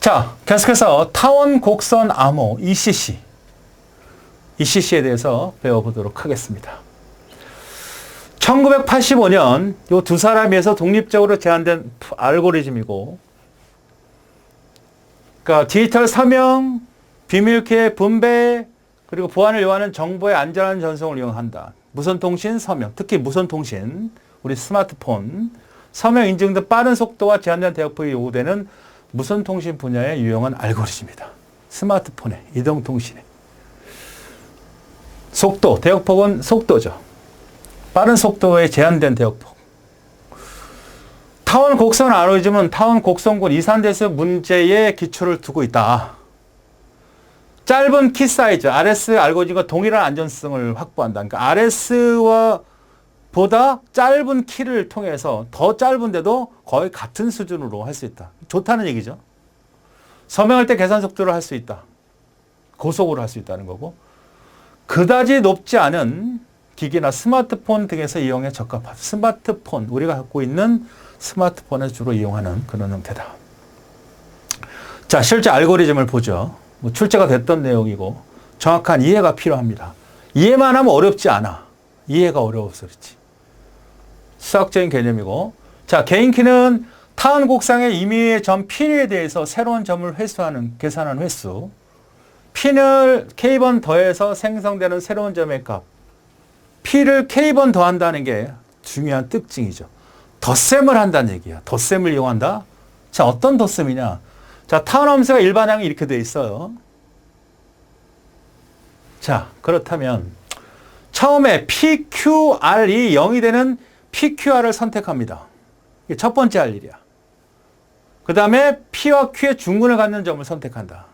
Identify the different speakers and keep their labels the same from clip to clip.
Speaker 1: 자, 계속해서 타원 곡선 암호 ECC. ECC에 대해서 배워보도록 하겠습니다. 1985년 요두 사람에서 독립적으로 제안된 알고리즘이고, 그러니까 디지털 서명, 비밀키의 분배, 그리고 보안을 요하는 정보의 안전한 전송을 이용한다. 무선통신, 서명, 특히 무선통신, 우리 스마트폰, 서명 인증 등 빠른 속도와 제한된 대역폭이 요구되는 무선 통신 분야에 유용한 알고리즘이다. 스마트폰에, 이동통신에. 속도, 대역폭은 속도죠. 빠른 속도에 제한된 대역폭. 타원 곡선 알고리즘은 타원 곡선군 이산대수 문제에 기초를 두고 있다. 짧은 키 사이즈, RS 알고리즘과 동일한 안전성을 확보한다. 그러니까 RS와 보다 짧은 키를 통해서 더 짧은데도 거의 같은 수준으로 할 수 있다. 좋다는 얘기죠. 서명할 때 계산 속도를 할 수 있다. 고속으로 할 수 있다는 거고. 그다지 높지 않은 기기나 스마트폰 등에서 이용에 적합하다. 스마트폰, 우리가 갖고 있는 스마트폰에서 주로 이용하는 그런 형태다. 자, 실제 알고리즘을 보죠. 뭐 출제가 됐던 내용이고 정확한 이해가 필요합니다. 이해만 하면 어렵지 않아. 이해가 어려워서 그렇지. 수학적인 개념이고. 자, 개인 키는 타원 곡상의 임의의 점 P에 대해서 새로운 점을 회수하는, 계산하는 횟수. P를 K번 더해서 생성되는 새로운 점의 값. P를 K번 더한다는 게 중요한 특징이죠. 덧셈을 한다는 얘기야. 덧셈을 이용한다? 자, 어떤 덧셈이냐? 자, 타원 함수가 일반항이 이렇게 돼 있어요. 자, 그렇다면 처음에 PQR이 0이 되는 PQR을 선택합니다. 이게 첫 번째 할 일이야. 그 다음에 P와 Q의 중근을 갖는 점을 선택한다.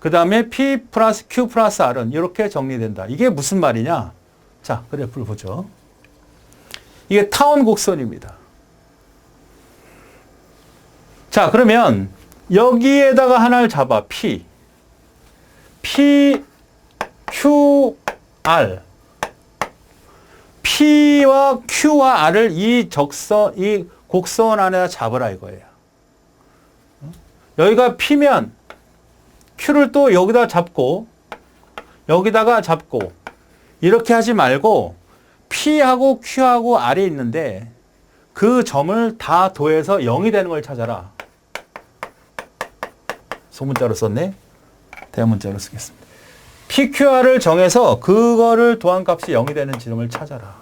Speaker 1: 그 다음에 P 플러스 Q 플러스 R은 이렇게 정리된다. 이게 무슨 말이냐? 자, 그래프를 보죠. 이게 타원 곡선입니다. 자, 그러면 여기에다가 하나를 잡아. P. P, Q, R. P와 Q와 R을 이 적선, 이 곡선 안에다 잡으라 이거예요. 여기가 P면 Q를 또 여기다 잡고 여기다가 잡고 이렇게 하지 말고 P하고 Q하고 R이 있는데 그 점을 다 더해서 0이 되는 걸 찾아라. 소문자로 썼네. 대문자로 쓰겠습니다. PQR을 정해서 그거를 도안값이 0이 되는 지점을 찾아라.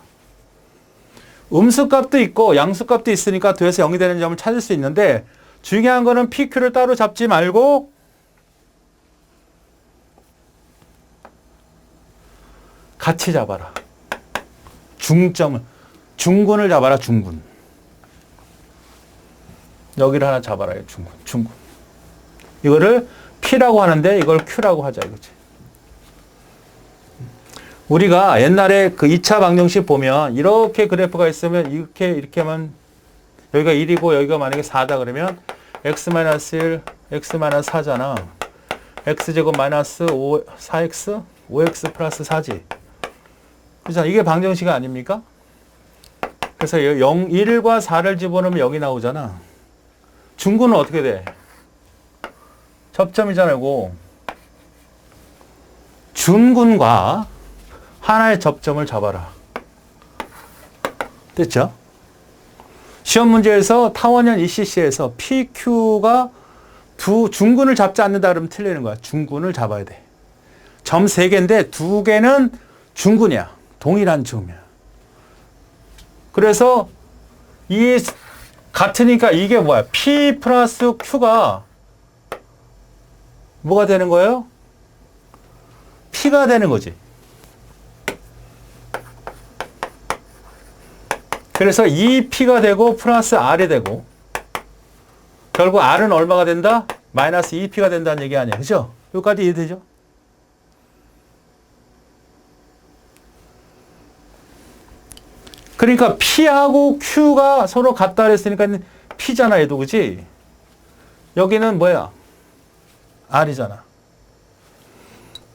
Speaker 1: 음수값도 있고 양수값도 있으니까 더해서 0이 되는 점을 찾을 수 있는데 중요한 거는 PQ를 따로 잡지 말고 같이 잡아라. 중점을 중군을 잡아라 중군. 여기를 하나 잡아라 중군 중군. 이거를 P라고 하는데 이걸 Q라고 하자 이거지. 우리가 옛날에 그 2차 방정식 보면 이렇게 그래프가 있으면 이렇게 이렇게만 여기가 1이고 여기가 만약에 4다 그러면 x-1, x-4잖아. x제곱 마이너스 5, 4x, 5x 플러스 4지. 그죠? 이게 방정식 아닙니까? 그래서 0, 1과 4를 집어넣으면 0이 나오잖아. 중구는 어떻게 돼? 접점이잖아요. 고 중군과 하나의 접점을 잡아라. 됐죠? 시험 문제에서 타원형 ECC에서 PQ가 두 중군을 잡지 않는다 그러면 틀리는 거야. 중군을 잡아야 돼. 점 3개인데 2개는 중군이야. 동일한 점이야. 그래서 이 같으니까 이게 뭐야? P 플러스 Q가 뭐가 되는 거예요? P가 되는 거지. 그래서 2P가 되고 플러스 R이 되고 결국 R은 얼마가 된다? 마이너스 2P가 된다는 얘기 아니야. 그죠? 여기까지 이해되죠? 그러니까 P하고 Q가 서로 같다 그랬으니까 P잖아, 얘도. 그지? 여기는 뭐야? R이잖아.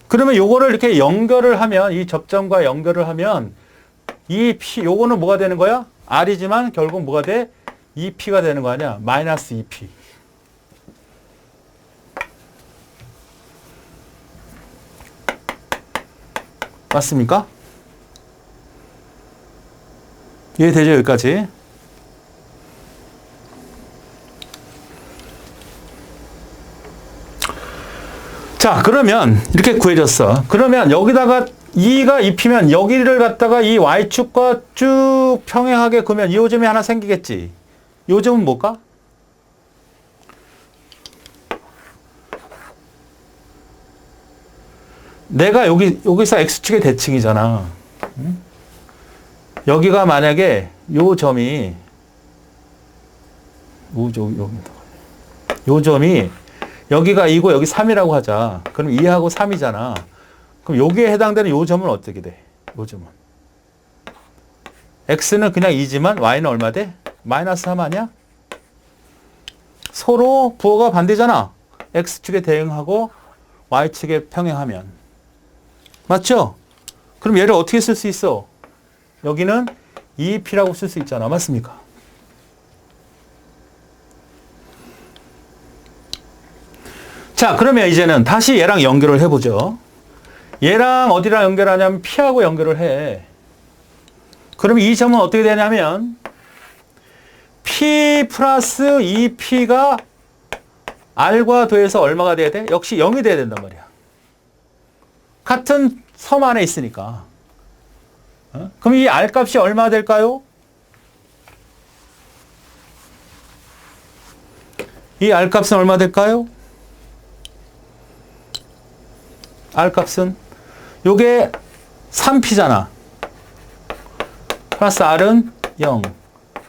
Speaker 1: 그러면 요거를 이렇게 연결을 하면, 이 접점과 연결을 하면, 이 p 요거는 뭐가 되는 거야? r이지만 결국 뭐가 돼? 2p가 되는 거 아니야? 마이너스 2p. 맞습니까? 이해되죠? 여기까지. 자, 그러면 이렇게 구해졌어. 그러면 여기다가 2가 입히면 여기를 갖다가 이 y축과 쭉 평행하게 그으면 이 요점이 하나 생기겠지. 요점은 뭘까? 내가 여기 여기서 x축의 대칭이잖아. 응? 여기가 만약에 요 점이 요, 요 점이 여기가 2고 여기 3이라고 하자. 그럼 2하고 3이잖아. 그럼 여기에 해당되는 요 점은 어떻게 돼? 요 점은 x는 그냥 2지만 y는 얼마 돼? 마이너스 3 아니야? 서로 부호가 반대잖아. x축에 대응하고 y축에 평행하면. 맞죠? 그럼 얘를 어떻게 쓸 수 있어? 여기는 2p라고 쓸 수 있잖아. 맞습니까? 자, 그러면 이제는 다시 얘랑 연결을 해보죠. 얘랑 어디랑 연결하냐면 p하고 연결을 해. 그럼 이 점은 어떻게 되냐면 p 플러스 2p가 r과 더해서 얼마가 돼야 돼? 역시 0이 돼야 된단 말이야. 같은 섬 안에 있으니까. 어? 그럼 이 r 값이 얼마 될까요? 이 r 값은 얼마 될까요? r 값은 요게 3p잖아. 플러스 r은 0.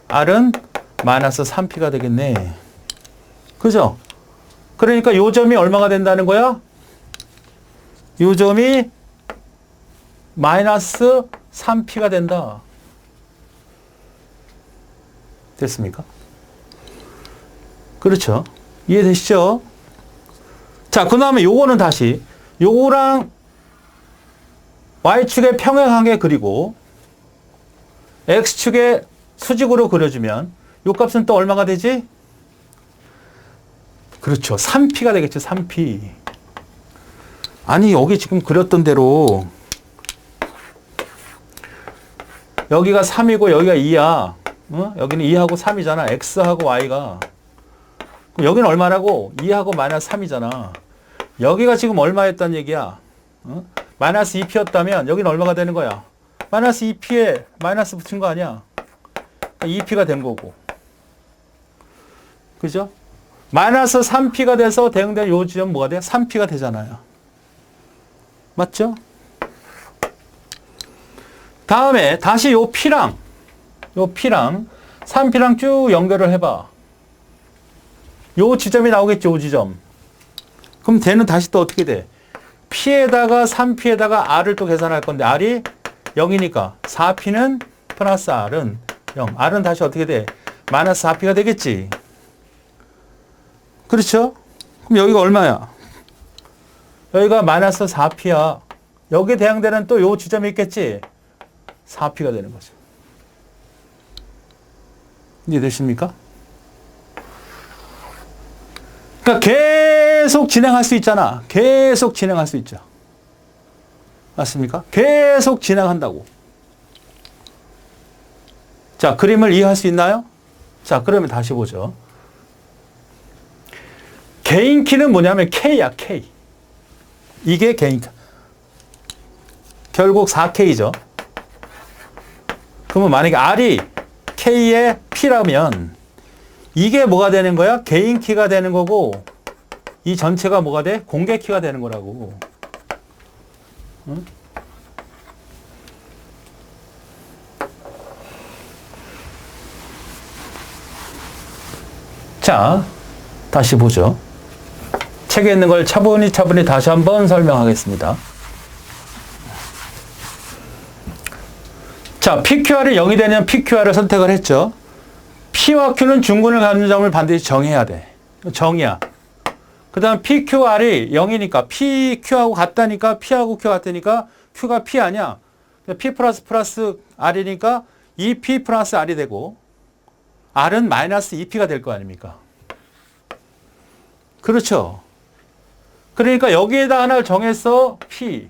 Speaker 1: r은 마이너스 3p가 되겠네. 그죠? 그러니까 요 점이 얼마가 된다는 거야? 요 점이 마이너스 3p가 된다. 됐습니까? 그렇죠. 이해되시죠? 자, 그 다음에 요거는 다시 요거랑 y축에 평행하게 그리고 x축에 수직으로 그려주면 요 값은 또 얼마가 되지? 그렇죠. 3p가 되겠죠. 3p. 아니 여기 지금 그렸던 대로 여기가 3이고 여기가 2야. 어? 여기는 2하고 3이잖아. x하고 y가. 그럼 여기는 얼마라고? 2하고 마이너스 3이잖아. 여기가 지금 얼마였단 얘기야? 어? 마이너스 2p였다면 여기는 얼마가 되는 거야? 마이너스 2p에 마이너스 붙인 거 아니야? 2p가 된 거고. 그죠? 마이너스 3p가 돼서 대응된 요 지점 뭐가 돼? 3p가 되잖아요. 맞죠? 다음에 다시 요 p랑 요 p랑 3p랑 쭉 연결을 해봐. 요 지점이 나오겠죠, 요 지점. 그럼 대는 다시 또 어떻게 돼? P에다가 3p에다가 r을 또 계산할 건데 r이 0이니까 4p는 플러스 r은 0. r은 다시 어떻게 돼? 마이너스 4p가 되겠지. 그렇죠? 그럼 여기가 얼마야? 여기가 마이너스 4p야. 여기에 대항되는 또 요 지점이 있겠지? 4p가 되는 거죠. 이해되십니까? 그러니까 계속 진행할 수 있잖아. 계속 진행할 수 있죠. 맞습니까? 계속 진행한다고. 자, 그림을 이해할 수 있나요? 자, 그러면 다시 보죠. 개인 키는 뭐냐면 K야, K. 이게 개인 키. 결국 4K죠. 그러면 만약에 R이 K의 P라면 이게 뭐가 되는 거야? 개인 키가 되는 거고 이 전체가 뭐가 돼? 공개 키가 되는 거라고. 응? 자, 다시 보죠. 책에 있는 걸 차분히 차분히 다시 한번 설명하겠습니다. 자, PQR이 0이 되면 PQR을 선택을 했죠. P와 Q는 중근을 갖는 점을 반드시 정해야 돼. 정이야. 그 다음 PQR이 0이니까 PQ하고 같다니까 P하고 Q 같다니까 Q가 P 아니야. P 플러스 플러스 R이니까 2P 플러스 R이 되고 R은 마이너스 2P가 될 거 아닙니까? 그렇죠. 그러니까 여기에다 하나를 정해서 P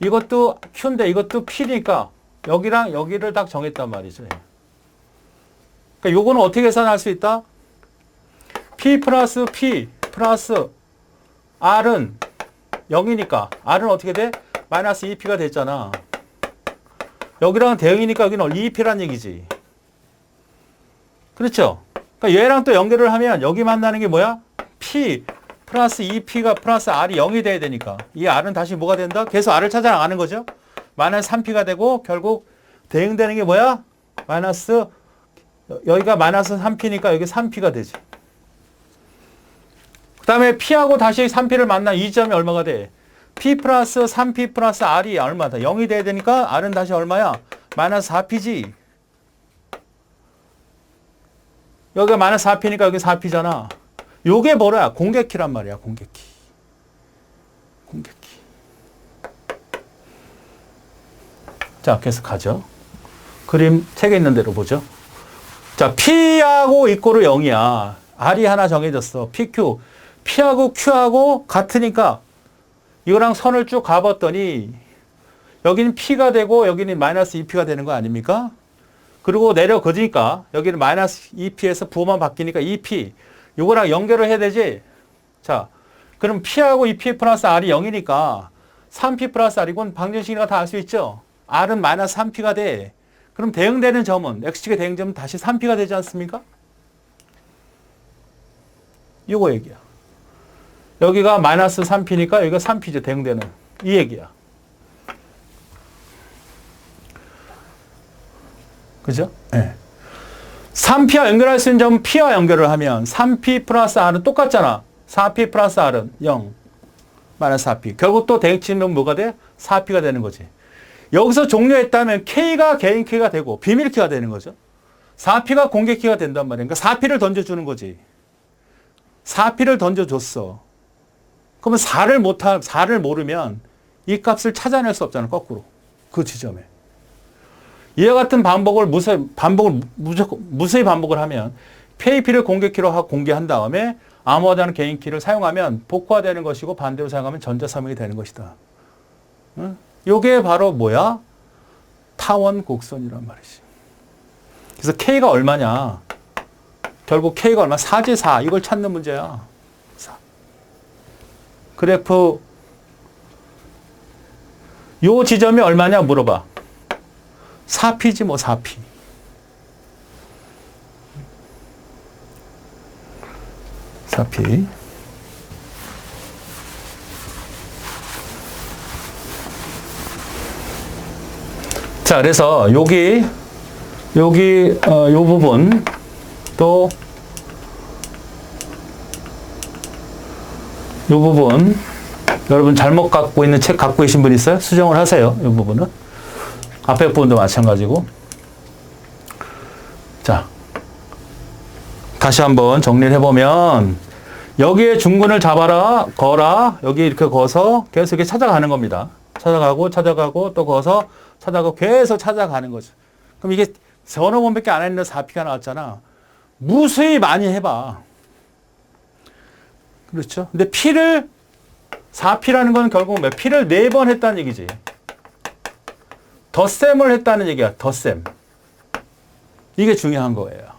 Speaker 1: 이것도 Q인데 이것도 P니까 여기랑 여기를 딱 정했단 말이죠. 그러니까 요거는 어떻게 계산할 수 있다? P 플러스 P 플러스 R은 0이니까 R은 어떻게 돼? 마이너스 2P가 됐잖아. 여기랑 대응이니까 여기는 2P란 얘기지. 그렇죠? 그러니까 얘랑 또 연결을 하면 여기 만나는 게 뭐야? P 플러스 2P가 플러스 R이 0이 돼야 되니까 이 R은 다시 뭐가 된다? 계속 R을 찾아 나가는 거죠. 마이너스 3P가 되고 결국 대응되는 게 뭐야? 마이너스 여기가 마이너스 3P니까 여기 3P가 되지. 그 다음에 P하고 다시 3P를 만나 이 점이 얼마가 돼? P 플러스 3P 플러스 R이 얼마다? 0이 돼야 되니까 R은 다시 얼마야? 마이너스 4P지. 여기가 마이너스 4P니까 여기 4P잖아. 요게 뭐야? 공개키란 말이야, 공개키. 공개키. 자, 계속 가죠. 그림 책에 있는 대로 보죠. 자, P하고 이꼬르 0이야. R이 하나 정해졌어. PQ. P하고 Q하고 같으니까 이거랑 선을 쭉 가봤더니 여기는 P가 되고 여기는 마이너스 2P가 되는 거 아닙니까? 그리고 내려거니까 여기는 마이너스 2P에서 부호만 바뀌니까 2P. 요거랑 연결을 해야 되지. 자, 그럼 P하고 2P 플러스 R이 0이니까 3P 플러스 R이건 방정식이가 다알 수 있죠. R은 마이너스 3P가 돼. 그럼 대응되는 점은 X축의 대응점은 다시 3P가 되지 않습니까? 요거 얘기야. 여기가 마이너스 3P니까 여기가 3P죠. 대응되는. 이 얘기야. 그죠? 예. 네. 3P와 연결할 수 있는 점은 P와 연결을 하면 3P 플러스 R은 똑같잖아. 4P 플러스 R은 0. 마이너스 4P. 결국 또 대응치는 뭐가 돼? 4P가 되는 거지. 여기서 종료했다면 K가 개인 키가 되고 비밀 키가 되는 거죠. 4P가 공개 키가 된단 말이야. 그러니까 4P를 던져주는 거지. 4P를 던져줬어. 그러면 4를 못하, 4를 모르면 이 값을 찾아낼 수 없잖아. 거꾸로. 그 지점에. 이와 같은 반복을 무수히, 반복을 무조건, 무수히 반복을 하면 PAP를 공개 키로 하고 공개한 다음에 암호화되는 개인 키를 사용하면 복화되는 것이고 반대로 사용하면 전자사명이 되는 것이다. 응? 요게 바로 뭐야? 타원 곡선이란 말이지. 그래서 K가 얼마냐? 결국 K가 얼마? 4지 4. 이걸 찾는 문제야. 4. 그래프 요 지점이 얼마냐 물어봐. 4P지 뭐 4P. 사피 자, 그래서 여기 여기 어, 요 부분 또 요 부분 여러분 잘못 갖고 있는 책 갖고 계신 분 있어요? 수정을 하세요. 이 부분은 앞에 부분도 마찬가지고 자 다시 한번 정리를 해보면 여기에 중근을 잡아라 거라 여기 이렇게 거서 계속 이렇게 찾아가는 겁니다. 찾아가고 찾아가고 또 거서 찾아가고 계속 찾아가는 거죠. 그럼 이게 서너 번밖에 안 했는데 4P가 나왔잖아. 무수히 많이 해봐. 그렇죠? 근데 P를 4P라는 건 결국 몇 P를 네번 했다는 얘기지. 덧셈을 했다는 얘기야. 덧셈. 이게 중요한 거예요.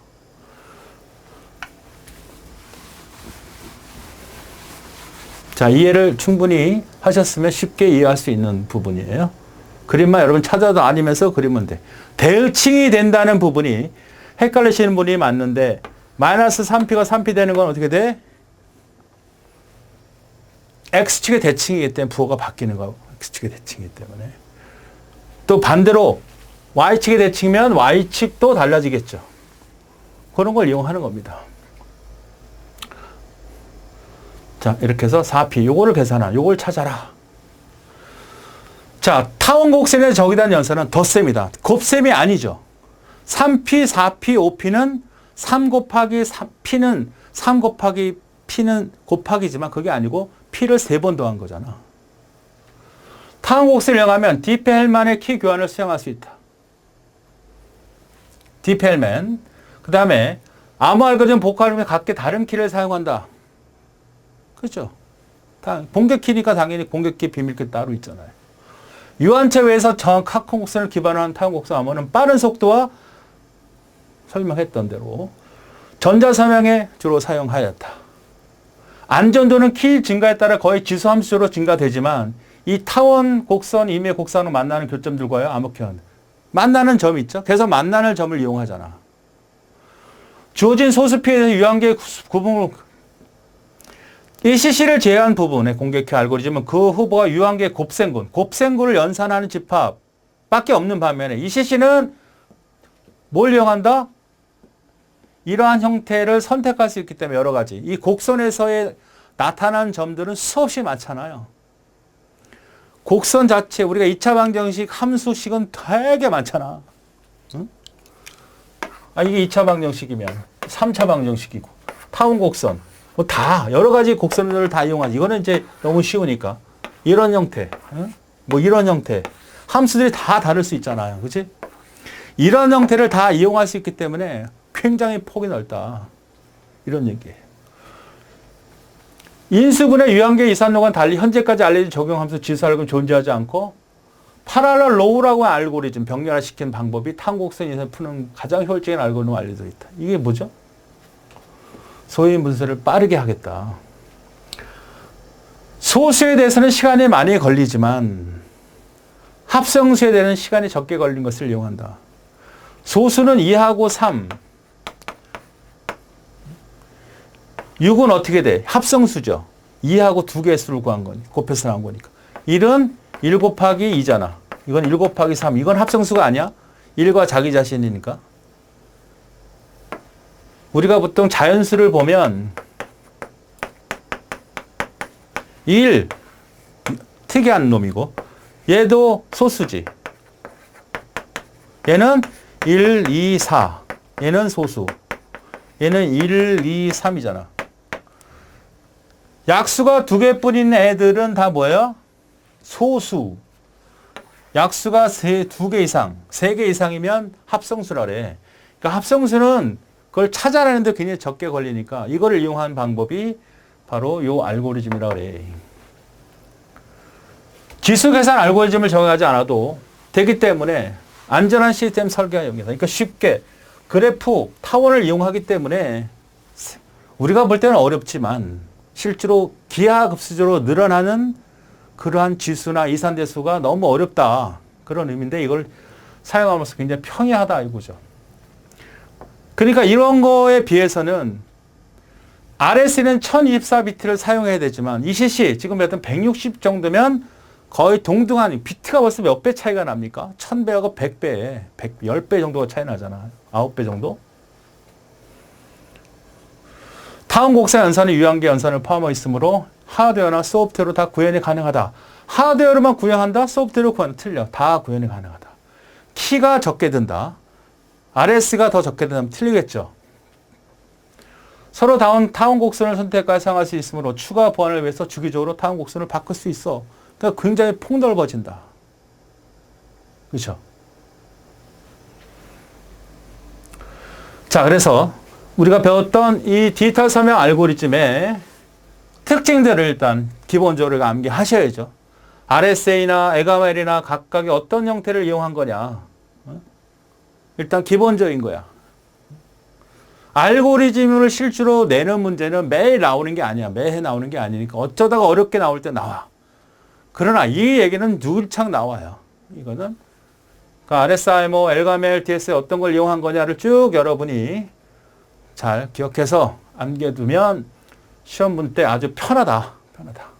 Speaker 1: 자, 이해를 충분히 하셨으면 쉽게 이해할 수 있는 부분이에요. 그림만 여러분 찾아도 아니면서 그리면 돼. 대칭이 된다는 부분이 헷갈리시는 분이 많는데 마이너스 3P가 3P 되는 건 어떻게 돼? X축의 대칭이기 때문에 부호가 바뀌는 거 X축의 대칭이기 때문에. 또 반대로 Y축의 대칭이면 Y축도 달라지겠죠. 그런 걸 이용하는 겁니다. 자, 이렇게 해서 4P, 요거를 계산하, 요걸 찾아라. 자, 타원 곡선의 적이단 연산은 덧셈이다. 곱셈이 아니죠. 3P, 4P, 5P는 3 곱하기 3, P는 3 곱하기 P는 곱하기지만 그게 아니고 P를 세번 더한 거잖아. 타원 곡선을 이용하면 디펠만의 키 교환을 수행할 수 있다. 디펠만. 그 다음에 암호 알고리즘 복합을 각기 다른 키를 사용한다. 그죠? 다 공개키니까 당연히 공개키 비밀키 따로 있잖아요. 유한체 외에서 정확한 곡선을 기반으로 한 타원 곡선 암호는 빠른 속도와 설명했던 대로 전자서명에 주로 사용하였다. 안전도는 키 증가에 따라 거의 지수 함수로 증가되지만 이 타원 곡선, 임의 곡선으로 만나는 교점들과요, 암흑현. 만나는 점이 있죠. 그래서 만나는 점을 이용하잖아. 주어진 소수 피해에서 유한계 구분을 이 CC를 제외한 부분의 공격형 알고리즘은 그 후보가 유한계 곱셈군, 곱셈군을 연산하는 집합밖에 없는 반면에 이 CC는 뭘 이용한다? 이러한 형태를 선택할 수 있기 때문에 여러 가지. 이 곡선에서의 나타난 점들은 수없이 많잖아요. 곡선 자체, 우리가 2차 방정식, 함수식은 되게 많잖아. 응? 아, 이게 2차 방정식이면 3차 방정식이고, 타운 곡선. 뭐 다, 여러 가지 곡선들을 다 이용하지. 이거는 이제 너무 쉬우니까. 이런 형태, 응? 뭐 이런 형태. 함수들이 다 다를 수 있잖아요. 그치? 이런 형태를 다 이용할 수 있기 때문에 굉장히 폭이 넓다. 이런 얘기예요. 인수분해 유한계 이산로간 달리 현재까지 알려진 적용함수 지수알고는 존재하지 않고 파랄럴 로우라고 알고리즘 병렬화시킨 방법이 탄곡선 이산 푸는 가장 효율적인 알고리즘으로 알려져 있다. 이게 뭐죠? 소위 문서를 빠르게 하겠다. 소수에 대해서는 시간이 많이 걸리지만 합성수에 대해서는 시간이 적게 걸린 것을 이용한다. 소수는 2하고 3, 6은 어떻게 돼? 합성수죠. 2하고 두 개의 수를 구한 거니 곱해서 나온 거니까. 1은 1 곱하기 2잖아. 이건 1 곱하기 3. 이건 합성수가 아니야? 1과 자기 자신이니까. 우리가 보통 자연수를 보면 1 특이한 놈이고 얘도 소수지. 얘는 1, 2, 4. 얘는 소수. 얘는 1, 2, 3이잖아. 약수가 두 개뿐인 애들은 다 뭐예요? 소수. 약수가 세, 두 개 이상, 세 개 이상이면 합성수라래. 그러니까 합성수는 그걸 찾아내는데 굉장히 적게 걸리니까 이거를 이용한 방법이 바로 요 알고리즘이라 그래. 지수 계산 알고리즘을 정하지 않아도 되기 때문에 안전한 시스템 설계가 용이다. 그러니까 쉽게 그래프 타원을 이용하기 때문에 우리가 볼 때는 어렵지만 실제로 기하급수적으로 늘어나는 그러한 지수나 이산대수가 너무 어렵다. 그런 의미인데 이걸 사용하면서 굉장히 평이하다 이거죠. 그러니까 이런 거에 비해서는 RS는 1024비트를 사용해야 되지만 ECC 지금 여튼 160 정도면 거의 동등한 비트가 벌써 몇 배 차이가 납니까? 1000배하고 100배, 100, 10배 정도가 차이 나잖아. 9배 정도? 타운 곡선 연산은 유한계 연산을 포함하고 있으므로 하드웨어나 소프트웨어로 다 구현이 가능하다. 하드웨어로만 구현한다? 소프트웨어로 구현 틀려. 다 구현이 가능하다. 키가 적게 든다. RS가 더 적게 든다면 틀리겠죠. 서로 다운 타운 곡선을 선택하여 사용할 수 있으므로 추가 보완을 위해서 주기적으로 타운 곡선을 바꿀 수 있어. 그러니까 굉장히 폭넓어진다. 그렇죠? 자, 그래서 우리가 배웠던 이 디지털 서명 알고리즘의 특징들을 일단 기본적으로 암기하셔야죠. RSA나 에가멜이나 각각의 어떤 형태를 이용한 거냐. 어? 일단 기본적인 거야. 알고리즘을 실제로 내는 문제는 매일 나오는 게 아니야. 매해 나오는 게 아니니까 어쩌다가 어렵게 나올 때 나와. 그러나 이 얘기는 누창 나와요. 이거는 그러니까 RSI, 뭐 엘가멜, DS에 어떤 걸 이용한 거냐를 쭉 여러분이 잘 기억해서 암겨두면 시험 본 때 아주 편하다. 편하다.